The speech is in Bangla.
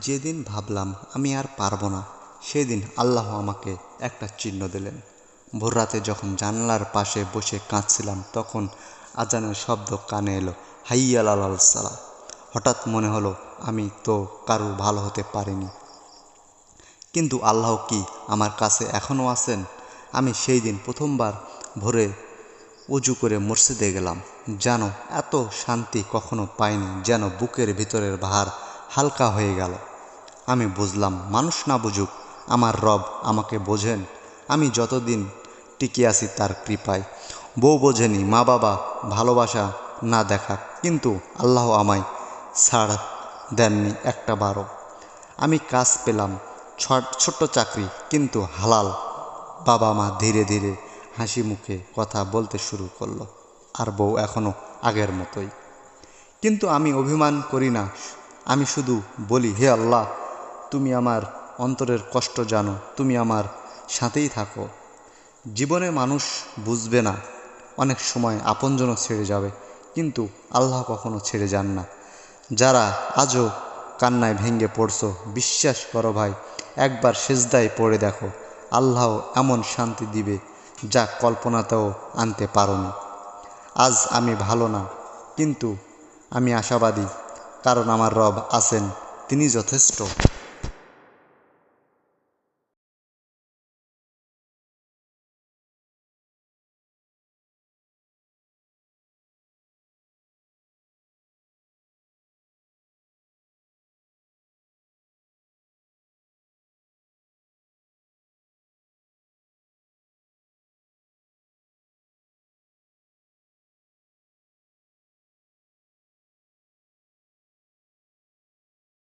যেদিন ভাবলাম আমি আর পারব না, সেদিন আল্লাহ আমাকে একটা চিহ্ন দিলেন। ভোর রাতে যখন জানলার পাশে বসে কাঁদছিলাম, তখন আজানের শব্দ কানে এলো হাইয়াল আলাল সালা হঠাৎ মনে হলো, আমি তো কারও ভালো হতে পারিনি। কিন্তু আল্লাহ কি আমার কাছে এখনও আছেন? আমি সেই দিন প্রথমবার ভোরে উজু করে মসজিদে গেলাম। যেন এত শান্তি কখনো পাইনি, যেন বুকের ভিতরের ভার হালকা হয়ে গেল। আমি বুঝলাম, মানুষ না বুঝুক, আমার রব আমাকে বোঝেন। আমি যতদিন টিকে আছি তার কৃপায়। বউ বোঝেনি, মা বাবা ভালোবাসা না দেখা, কিন্তু আল্লাহ আমায় ছাড় দেননি একটা বারো আমি কাজ পেলাম ছোট্ট চাকরি, কিন্তু হালাল। বাবা মা ধীরে ধীরে হাসি মুখে কথা বলতে শুরু করল, আর বউ এখনও আগের মতোই। কিন্তু আমি অভিমান করি না আমি শুধু বলি, হে আল্লাহ, তুমি আমার অন্তরের কষ্ট জানো, তুমি আমার সাথেই থাকো। জীবনে মানুষ বুঝবে না, অনেক সময় আপনজনও ছেড়ে যাবে, কিন্তু আল্লাহ কখনো ছেড়ে যান না। যারা আজও কান্নায় ভেঙে পড়ছো, বিশ্বাস করো ভাই, একবার সেজদায় পড়ে দেখো আল্লাহ এমন শান্তি দিবে যা কল্পনাতেও আনতে পারোনি আজ আমি ভালো না, কিন্তু আমি আশাবাদী কারণ আমার রব আছেন তিনি যথেষ্ট।